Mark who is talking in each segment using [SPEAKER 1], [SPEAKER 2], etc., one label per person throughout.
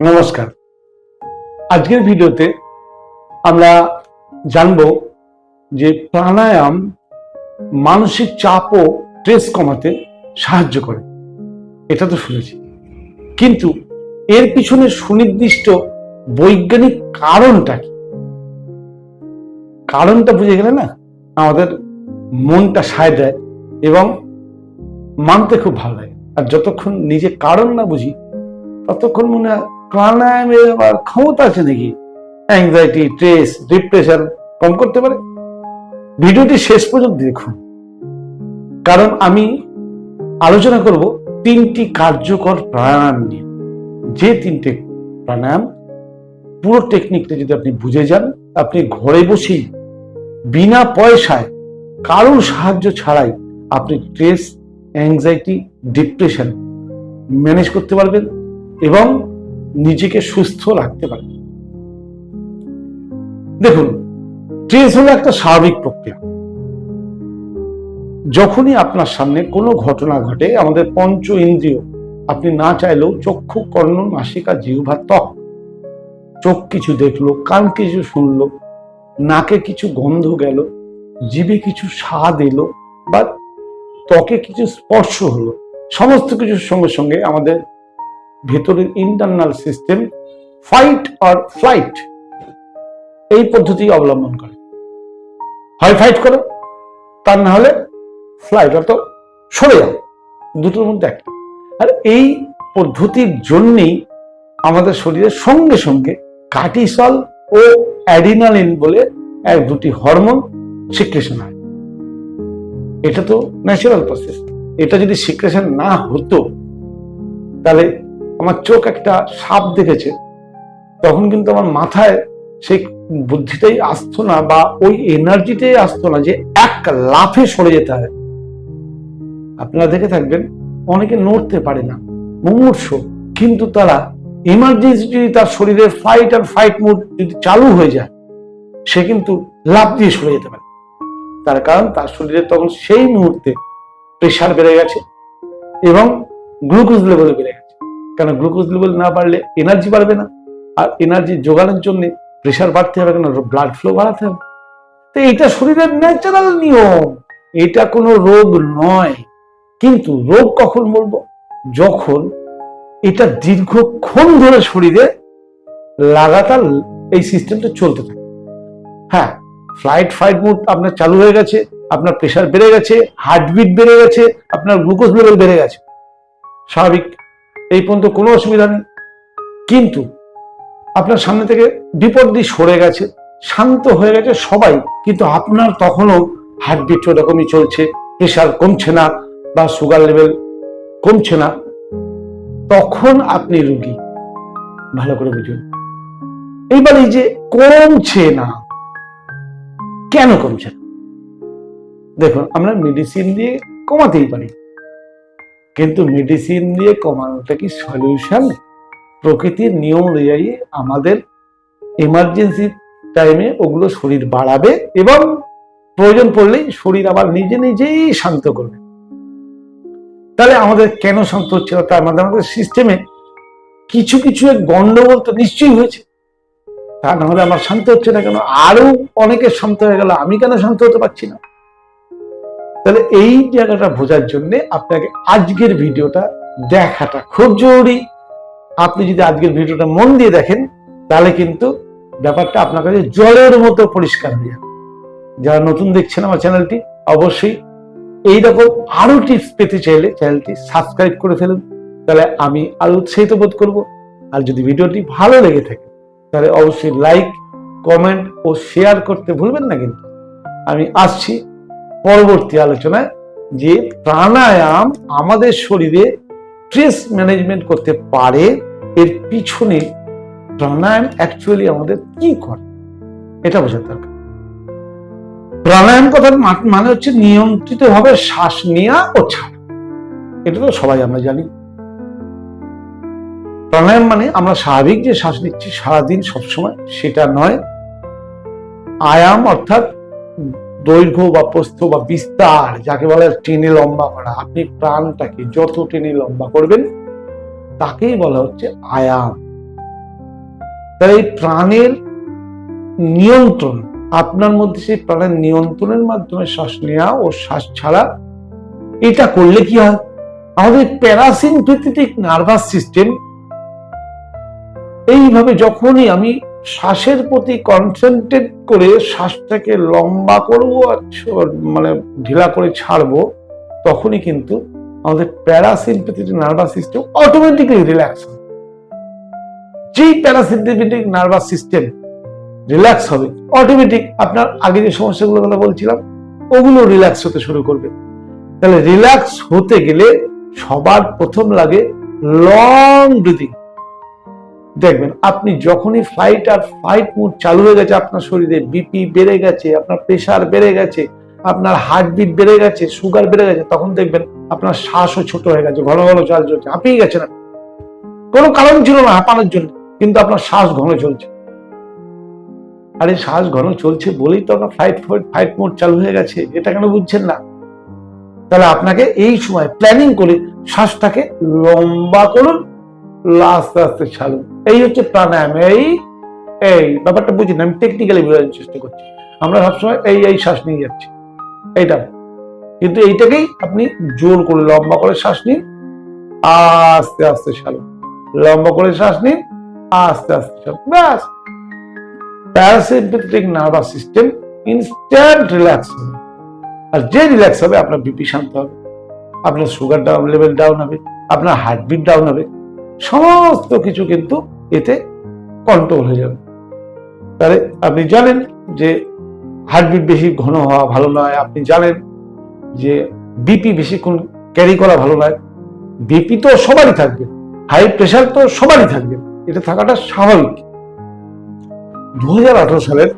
[SPEAKER 1] নমস্কার। আজকের ভিডিওতে আমরা জানব যে প্রাণায়াম মানসিক চাপ ও স্ট্রেস কমাতে সাহায্য করে। এটা তো শুনেছি। কিন্তু এর পিছনে সুনির্দিষ্ট বৈজ্ঞানিক কারণটা কি? কারণটা বুঝে গেলে না আমাদের মনটা সায় দেয় এবং মানতে খুব ভালো লাগে। আর যতক্ষণ নিজে কারণ না বুঝি, ততক্ষণ মনে হয় প্রাণায়ামের আবার ক্ষমতা আছে নাকি অ্যাংজাইটি স্ট্রেস ডিপ্রেশন কম করতে পারে। ভিডিওটি শেষ পর্যন্ত দেখুন। কারণ আমি আলোচনা করব তিনটি কার্যকর প্রাণায়াম নিয়ে। যে তিনটে প্রাণায়াম পুরো টেকনিকটা যদি আপনি বুঝে যান, আপনি ঘরে বসেই বিনা পয়সায় কারোর সাহায্য ছাড়াই আপনি স্ট্রেস অ্যাংজাইটি ডিপ্রেশন ম্যানেজ করতে পারবেন এবং নিজেকে সুস্থ রাখতে পারবেন দেখুন স্ট্রেস হলো একটা স্বাভাবিক প্রক্রিয়া। যখনই আপনার সামনে কোনো ঘটনা ঘটে, আমাদের পঞ্চ ইন্দ্রিয়, আপনি না চাইলেও চক্ষু, কর্ণ, নাসিকা, জিহ্বা, ত্বক, চোখ কিছু দেখল, কান কিছু শুনলো, নাকে কিছু গন্ধ গেল, জিভে কিছু স্বাদ এলো, বা ত্বকে কিছু স্পর্শ হলো, সমস্ত কিছুর সঙ্গে সঙ্গে আমাদের ভেতরের ইন্টারনাল সিস্টেম ফাইট আর ফ্লাইট এই পদ্ধতি অবলম্বন করে। হয় ফাইট করো, তার না হলে ফ্লাইট অর্থাৎ সরে যাও। দুটোর মধ্যে একটা। আর এই পদ্ধতির জন্যেই আমাদের শরীরের সঙ্গে সঙ্গে কার্টিসল ও অ্যাডিনালিন বলে এক দুটি হরমোন সিক্রেশন হয়। এটা তো ন্যাচারাল প্রসেস এটা যদি সিক্রেশন না হতো, তাহলে আমার চোখ একটা সাপ দেখেছে, তখন কিন্তু আমার মাথায় সেই বুদ্ধিটাই আসতো না বা ওই এনার্জিটাই আসতো না যে এক লাফে সরে যেতে হয়। আপনারা দেখে থাকবেন, অনেকে নড়তে পারে না, মুমূর্ষ, কিন্তু তারা ইমার্জেন্সি যদি তার শরীরের ফাইট আর ফাইট মুড যদি চালু হয়ে যায়, সে কিন্তু লাভ দিয়ে সরে যেতে পারে। তার কারণ তার শরীরে তখন সেই মুহূর্তে প্রেশার বেড়ে গেছে এবং গ্লুকোজ লেভেল বেড়ে গেছে। কেন গ্লুকোজ লেভেল না বাড়লে এনার্জি বাড়বে না? আর এনার্জি যোগানোর জন্য প্রেশার বাড়তে হবে কেন? ব্লাড ফ্লো বাড়াতে হবে। তো এটা শরীরের ন্যাচারাল নিয়ম। এটা কোনো রোগ নয়। কিন্তু রোগ কখন বলব? যখন এটা দীর্ঘক্ষণ ধরে শরীরে লাগাতার এই সিস্টেমটা চলতে থাকে। হ্যাঁ ফ্লাইট ফাইট মুড আপনার চালু হয়ে গেছে, আপনার প্রেশার বেড়ে গেছে হার্টবিট বেড়ে গেছে, আপনার গ্লুকোজ লেভেল বেড়ে গেছে। স্বাভাবিক এই পর্যন্ত কোনো অসুবিধা নেই। কিন্তু আপনার সামনে থেকে বিপদ সরে গেছে, শান্ত হয়ে গেছে সবাই। কিন্তু আপনার তখনও হার্টবিট ওরকমই চলছে, প্রেশার কমছে না বা সুগার লেভেল কমছে না। তখন আপনি রুগী। ভালো করে বুঝুন। এইবার এই যে কমছে না, কেন কমছে না? দেখুন, আমরা মেডিসিন দিয়ে কমাতেই পারি। কিন্তু মেডিসিন দিয়ে কমানোটা কি সলিউশন প্রকৃতির নিয়ম অনুযায়ী আমাদের এমার্জেন্সি টাইমে ওগুলো শরীর বাড়াবে এবং প্রয়োজন পড়লেই শরীর আবার নিজে নিজেই শান্ত করবে। তাহলে আমাদের কেন শান্ত হচ্ছে না? তার মধ্যে আমাদের সিস্টেমে কিছু কিছু এক গন্ডগোল তো নিশ্চয়ই হয়েছে। তা না হলে আমার শান্ত হচ্ছে না কেন? আরও অনেকে শান্ত হয়ে গেল। আমি কেন শান্ত হতে পারছি না? তাহলে এই জায়গাটা বোঝার জন্য আপনাকে আজকের ভিডিওটা দেখাটা খুব জরুরি। আপনি যদি আজকের ভিডিওটা মন দিয়ে দেখেন, তাহলে কিন্তু ব্যাপারটা আপনার কাছে জলের মতো পরিষ্কার হয়ে যাবে। যারা নতুন দেখছেন আমার চ্যানেলটি, অবশ্যই এইরকম আরও টিপস পেতে চাইলে চ্যানেলটি সাবস্ক্রাইব করে ফেলুন। তাহলে আমি আরও উৎসাহিত বোধ করব। আর যদি ভিডিওটি ভালো লেগে থাকে, তাহলে অবশ্যই লাইক কমেন্ট ও শেয়ার করতে ভুলবেন না কিন্তু। আমি আসছি পরবর্তী আলোচনায় যে প্রাণায়াম আমাদের শরীরে স্ট্রেস ম্যানেজমেন্ট করতে পারে, এর পিছনে প্রাণায়াম অ্যাকচুয়ালি আমাদের কি করে? এটা বোঝার দরকার। প্রাণায়াম কথার মানে হচ্ছে নিয়ন্ত্রিত ভাবে শ্বাস নেওয়া ও ছাড়া। এটা তো সবাই আমরা জানি। প্রাণায়াম মানে আমরা স্বাভাবিক যে শ্বাস নিচ্ছি সারাদিন সবসময়, সেটা নয়। আয়াম অর্থাৎ দৈর্ঘ্য বা প্রস্থ বা বিস্তার যাকে বলে টেনে লম্বা করা, আপনি প্রাণটাকে যত টেনে লম্বা করবেন, তাকেই বলা হচ্ছে আয়াম। তাই প্রাণের নিয়ন্ত্রণ, আপনার মধ্যে সেই প্রাণের নিয়ন্ত্রণের মাধ্যমে শ্বাস নেওয়া ও শ্বাস ছাড়া, এটা করলে কি হয়? আমাদের প্যারাসিম্পেথেটিক নার্ভাস সিস্টেম, এইভাবে যখনই আমি শ্বাসের প্রতি কনসেন্ট্রেট করে শ্বাসটাকে লম্বা করব আর মানে ঢিলা করে ছাড়বো, তখনই কিন্তু আমাদের parasympathetic nervous system automatically relax হবে। যেই প্যারাসিম্পেথেটিক নার্ভাস সিস্টেম রিল্যাক্স হবে অটোমেটিক আপনার আগে যে সমস্যাগুলো কথা বলছিলাম, ওগুলো রিল্যাক্স হতে শুরু করবে। তাহলে রিল্যাক্স হতে গেলে সবার প্রথম লাগে লং ব্রিদিং দেখবেন, আপনি যখনই ফ্লাইট আর ফাইট মুড চালু হয়ে গেছে আপনার শরীরে বিপি বেড়ে গেছে, আপনার প্রেশার বেড়ে গেছে, আপনার হার্টবিট বেড়ে গেছে সুগার বেড়ে গেছে, তখন দেখবেন আপনার শ্বাসও ছোট হয়ে গেছে, ঘন ঘন চাল চলছে হাঁপিয়ে গেছেন আপনি। কোনো কারণ ছিল না হাঁপানোর জন্য, কিন্তু আপনার শ্বাস ঘন চলছে আরে, শ্বাস ঘন চলছে বলেই তো আপনার ফ্লাইট ফাইট মোড চালু হয়ে গেছে, এটা কেন বুঝছেন না? তাহলে আপনাকে এই সময় প্ল্যানিং করে শ্বাসটাকে লম্বা করুন আস্তে আস্তে ছাড়ুন এই হচ্ছে প্রাণায়াম, এই এই, ব্যাপারটা বুঝি না, আমি টেকনিক্যালি বোঝার চেষ্টা করছি। আমরা সবসময় এই এই শ্বাস নিয়ে যাচ্ছি। এইটা। কিন্তু এইটাকেই আপনি জোর করে লম্বা করে শ্বাস নিন, আস্তে আস্তে ছাড়ুন লম্বা করে শ্বাস নিন, আস্তে আস্তে ছাড়ুন ব্যাস। Parasympathetic nervous system instant relax হবে। আর যে রিল্যাক্স হবে, আপনার বিপি শান্ত হবে। আপনার সুগার ডাউন লেভেল ডাউন হবে, আপনার হার্টবিট ডাউন হবে। সমস্ত কিছু কিন্তু এতে কন্ট্রোল হয়ে যাবে। তাহলে আপনি জানেন যে হার্টবিট বেশি ঘন হওয়া ভালো নয়। আপনি জানেন যে বিপি বেশিক্ষণ ক্যারি করা ভালো নয়। বিপি তো সবারই থাকবে। হাই প্রেশার তো সবারই থাকবে। এটা থাকাটা স্বাভাবিক। দু হাজার আঠেরো সালের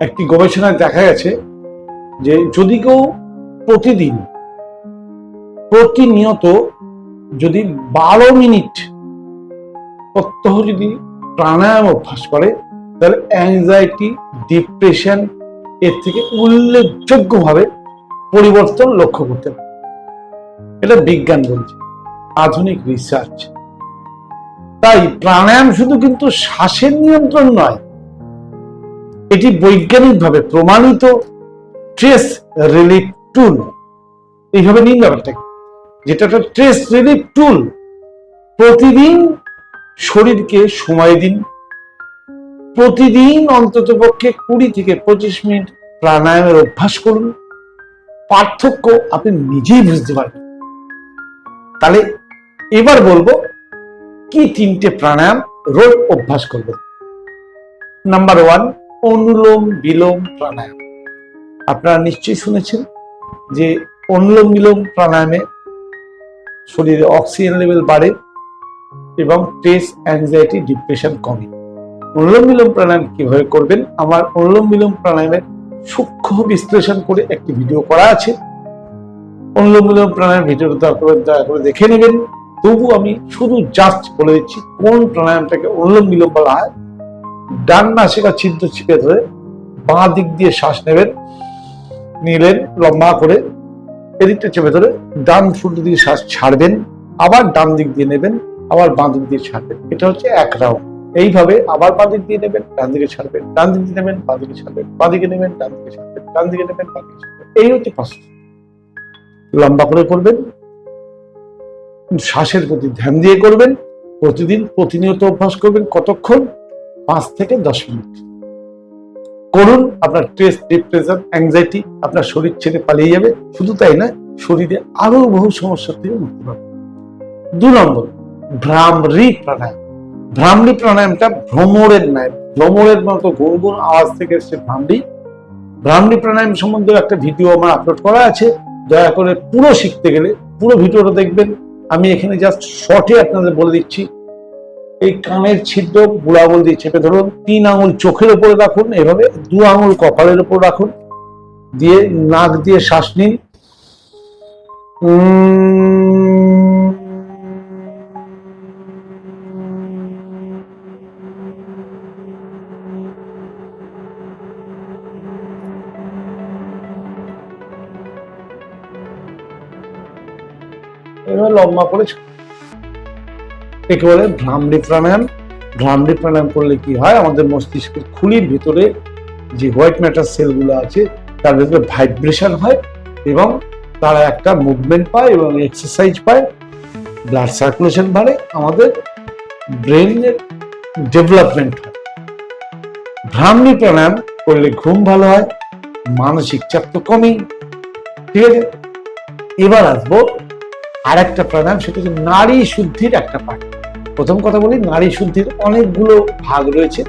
[SPEAKER 1] একটি গবেষণায় দেখা গেছে যে যদি কেউ প্রতিদিন, প্রতিনিয়ত যদি বারো মিনিট প্রত্যহ যদি প্রাণায়াম অভ্যাস করে, তাহলে অ্যাংজাইটি ডিপ্রেশন এর থেকে উল্লেখযোগ্যভাবে পরিবর্তন লক্ষ্য করতে এটা বিজ্ঞান বলছে, আধুনিক রিসার্চ তাই প্রাণায়াম শুধু কিন্তু শ্বাসের নিয়ন্ত্রণ নয়, এটি বৈজ্ঞানিকভাবে প্রমাণিত স্ট্রেস রিলিফ টুল এইভাবে নিন ব্যাপারটাকে, যেটা একটা স্ট্রেস রিলিফ টুল প্রতিদিন শরীরকে সময় দিন। প্রতিদিন অন্তত পক্ষে কুড়ি থেকে পঁচিশ মিনিট প্রাণায়ামের অভ্যাস করুন। পার্থক্য আপনি নিজেই বুঝতে পারবেন। তাহলে এবার বলব, কি তিনটে প্রাণায়াম রোজ অভ্যাস করবেন নাম্বার ওয়ান, অনুলোম বিলোম প্রাণায়াম। আপনারা নিশ্চয়ই শুনেছেন যে অনুলোম বিলোম প্রাণায়ামে শরীরে অক্সিজেন লেভেল বাড়ে। এবং স্ট্রেস অ্যাংজাইটি ডিপ্রেশন কমে। অনুলোম বিলোম প্রাণায়াম কীভাবে করবেন? আমার অনুলোম বিলোম প্রাণায়ামের সূক্ষ্ম বিশ্লেষণ করে একটি ভিডিও করা আছে। অনুলোম বিলোম প্রাণায়াম ভিডিওটা করে দয়া করে দেখে নেবেন। তবু আমি শুধু জাস্ট বলে দিচ্ছি, কোন প্রাণায়ামটাকে অনুলোম বিলোম বলা হয়? ডান নাসিকা ছিদ্র চিপে ধরে বাঁ দিক দিয়ে শ্বাস নেবেন, নিলেন লম্বা করে, এদিকটা চেপে ধরে ডান ফুটো দিয়ে শ্বাস ছাড়বেন, আবার ডান দিক দিয়ে নেবেন আবার বাঁ দিয়ে ছাড়বেন। এটা হচ্ছে এক রাউন্ড। এইভাবে আবার বাঁ দিক দিয়ে নেবেন ডান দিকে ছাড়বেন ডান দিক নেবেন বাঁ দিকে ছাড়বেন বাঁ দিকে নেবেন ডান দিকে ছাড়বেন ডান দিকে নেবেন বাঁ দিকে ছাড়বেন। এই হচ্ছে প্রসেস লম্বা করে করবেন, শ্বাসের প্রতি ধ্যান দিয়ে করবেন, প্রতিদিন প্রতিনিয়ত অভ্যাস করবেন কতক্ষণ? পাঁচ থেকে দশ মিনিট। করুন, আপনার স্ট্রেস ডিপ্রেশন অ্যাংজাইটি আপনার শরীর ছেড়ে পালিয়ে যাবে। শুধু তাই না শরীরে আরও বহু সমস্যা থেকে মুক্তি পাবে দু নম্বর ভ্রামরি প্রাণায়াম। ভ্রামরি প্রাণায়ামটা ভ্রমরের ন্যায় ভ্রমরের মতো গুনগুন আওয়াজ থেকে এসছে ভ্রামরি। ভ্রামরি প্রাণায়াম সম্বন্ধে একটা ভিডিও আমার আপলোড করা আছে দয়া করে পুরো শিখতে গেলে পুরো ভিডিওটা দেখবেন। আমি এখানে জাস্ট শর্টে আপনাদের বলে দিচ্ছি। এই কানের ছিদ্র বুড়া আঙুল দিয়ে চেপে ধরুন তিন আঙুল চোখের উপরে রাখুন এভাবে দু আঙুল কপালের উপর রাখুন। দিয়ে নাক দিয়ে শ্বাস নিন। উম, লম্বা করে একে বলে প্রাণায়াম। ভ্রামরি প্রাণায়াম করলে কি হয়? আমাদের মস্তিষ্কের খুলির ভিতরে যে হোয়াইট ম্যাটার সেলগুলো আছে, তার ভিতরে ভাইব্রেশন হয় এবং তারা একটা মুভমেন্ট পায় এবং এক্সারসাইজ পায়। ব্লাড সার্কুলেশন বাড়ে, আমাদের ব্রেনের ডেভেলপমেন্ট হয়। ভ্রামরি প্রাণায়াম করলে ঘুম ভালো হয়, মানসিক চাপ তো কমেই। ঠিক আছে? এবার আসব আর একটা প্রাণায়াম সেটা হচ্ছে নারী শুদ্ধির একটা পাঠ। প্রথম কথা বলি, নারী শুদ্ধির অনেকগুলো ভাগ রয়েছে।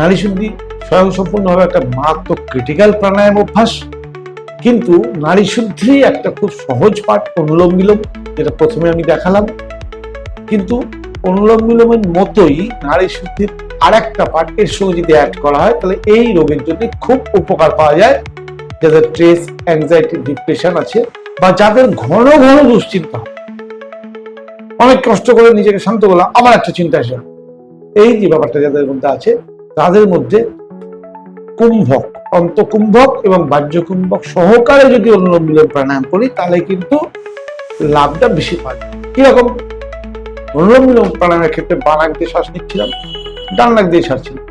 [SPEAKER 1] নারী শুদ্ধি স্বয়ংসম্পূর্ণভাবে একটা মারাত্মক ক্রিটিক্যাল প্রাণায়াম অভ্যাস, কিন্তু নারী শুদ্ধি একটা খুব সহজ পাঠ, অনুলোম বিলোম, যেটা প্রথমে আমি দেখালাম। কিন্তু অনুলোম বিলোমের মতোই নারী শুদ্ধির আর একটা পার্ট এর সঙ্গে যদি অ্যাড করা হয়, তাহলে এই রোগের জন্য খুব উপকার পাওয়া যায়। যাদের স্ট্রেস অ্যাংজাইটি ডিপ্রেশন আছে বা যাদের ঘন ঘন দুশ্চিন্তা, অনেক কষ্ট করে নিজেকে শান্ত করলাম, আমার একটা চিন্তা এসে এই যে ব্যাপারটা যাদের মধ্যে আছে, তাদের মধ্যে কুম্ভক, অন্তকুম্ভক এবং বাহ্য কুম্ভক সহকারে যদি অনুলোম বিলোম প্রাণায়াম করি, তাহলে কিন্তু লাভটা বেশি যায় কীরকম? অনুলোম প্রাণায়ামের ক্ষেত্রে বানাক দিয়ে শ্বাস নিচ্ছিলাম, ডান নাক দিয়ে ছাড়ছিলাম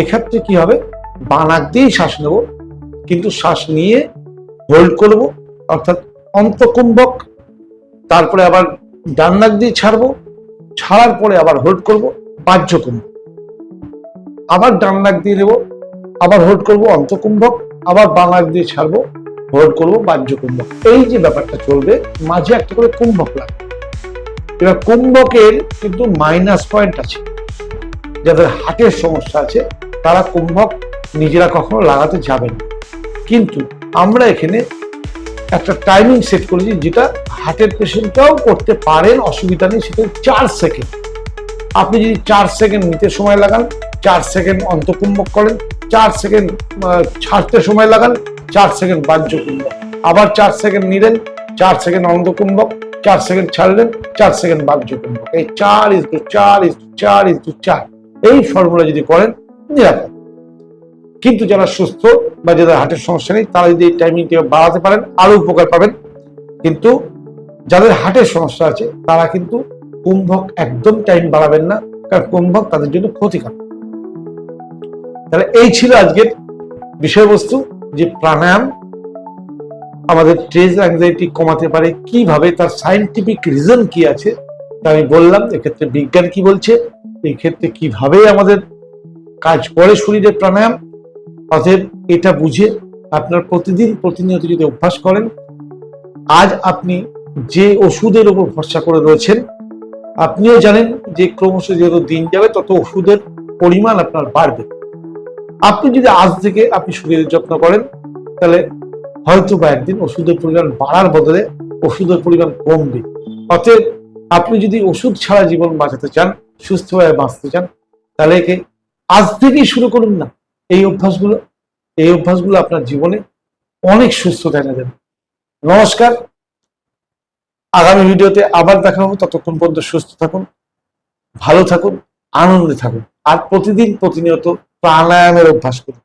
[SPEAKER 1] এক্ষেত্রে কি হবে? বানাক দিয়েই শ্বাস নেব, কিন্তু শ্বাস নিয়ে হোল্ড করব অর্থাৎ অন্তকুম্ভক, তারপরে আবার ডান নাক দিয়ে ছাড়বো, ছাড়ার পরে আবার হোল্ড করব বাহ্য কুম্ভ আবার ডান নাক দিয়ে নেব, আবার হোল্ড করব, অন্তকুম্ভক, আবার বাঁ নাক দিয়ে ছাড়বো, হোল্ড করব বাহ্য কুম্ভক এই যে ব্যাপারটা চলবে, মাঝে একটা করে কুম্ভক লাগবে। এবার কুম্ভকের কিন্তু মাইনাস পয়েন্ট আছে। যাদের হাটের সমস্যা আছে, তারা কুম্ভক নিজেরা কখনো লাগাতে যাবেন। কিন্তু আমরা এখানে একটা টাইমিং সেট করেছি যেটা হার্টের পেশেন্টরাও করতে পারেন, অসুবিধা নেই, সেটা চার সেকেন্ড আপনি যদি চার সেকেন্ড নিতে সময় লাগান, চার সেকেন্ড অন্তকুম্ভক করেন, চার সেকেন্ড ছাড়তে সময় লাগান, চার সেকেন্ড বাহ্য কুম্ভক আবার চার সেকেন্ড নিলেন, চার সেকেন্ড অন্তকুম্ভক, চার সেকেন্ড ছাড়লেন, চার সেকেন্ড বাহ্য কুম্ভক এই চার ইস টু চার ইস টু চার ইস টু চার। এই ফর্মুলা যদি করেন, নিরাপদ। কিন্তু যারা সুস্থ বা যাদের হার্টের সমস্যা নেই, তারা যদি এই টাইমিংটা বাড়াতে পারেন, আরও উপকার পাবেন। কিন্তু যাদের হার্টের সমস্যা আছে, তারা কিন্তু কুম্ভক একদম টাইম বাড়াবেন না, কারণ কুম্ভক তাদের জন্য ক্ষতিকর। তাহলে এই ছিল আজকের বিষয়বস্তু, যে প্রাণায়াম আমাদের স্ট্রেস অ্যাংজাইটি কমাতে পারে, কীভাবে, তার সাইন্টিফিক রিজন কি আছে, তা আমি বললাম, এক্ষেত্রে বিজ্ঞান কি বলছে এই ক্ষেত্রে কীভাবে আমাদের কাজ করে শরীরে প্রাণায়াম অতএব এটা বুঝে আপনার প্রতিদিন প্রতিনিয়ত যদি অভ্যাস করেন, আজ আপনি যে ওষুধের উপর ভরসা করে রয়েছেন, আপনিও জানেন যে ক্রমশ যত দিন যাবে তত ওষুধের পরিমাণ আপনার বাড়বে। আপনি যদি আজ থেকে আপনি শরীরের যত্ন করেন, তাহলে হয়তো বা একদিন ওষুধের পরিমাণ বাড়ার বদলে ওষুধের পরিমাণ কমবে। অতএব আপনি যদি ওষুধ ছাড়া জীবন বাঁচাতে চান, সুস্থভাবে বাঁচতে চান, তাহলে একে আজ থেকেই শুরু করুন না। এই অভ্যাসগুলো এই অভ্যাসগুলো আপনার জীবনে অনেক সুস্থতা এনে দেবে। নমস্কার। আগামী ভিডিওতে আবার দেখা হবে। ততক্ষণ পর্যন্ত সুস্থ থাকুন, ভালো থাকুন, আনন্দে থাকুন। আর প্রতিদিন প্রতিনিয়ত প্রাণায়ামের অভ্যাস করুন।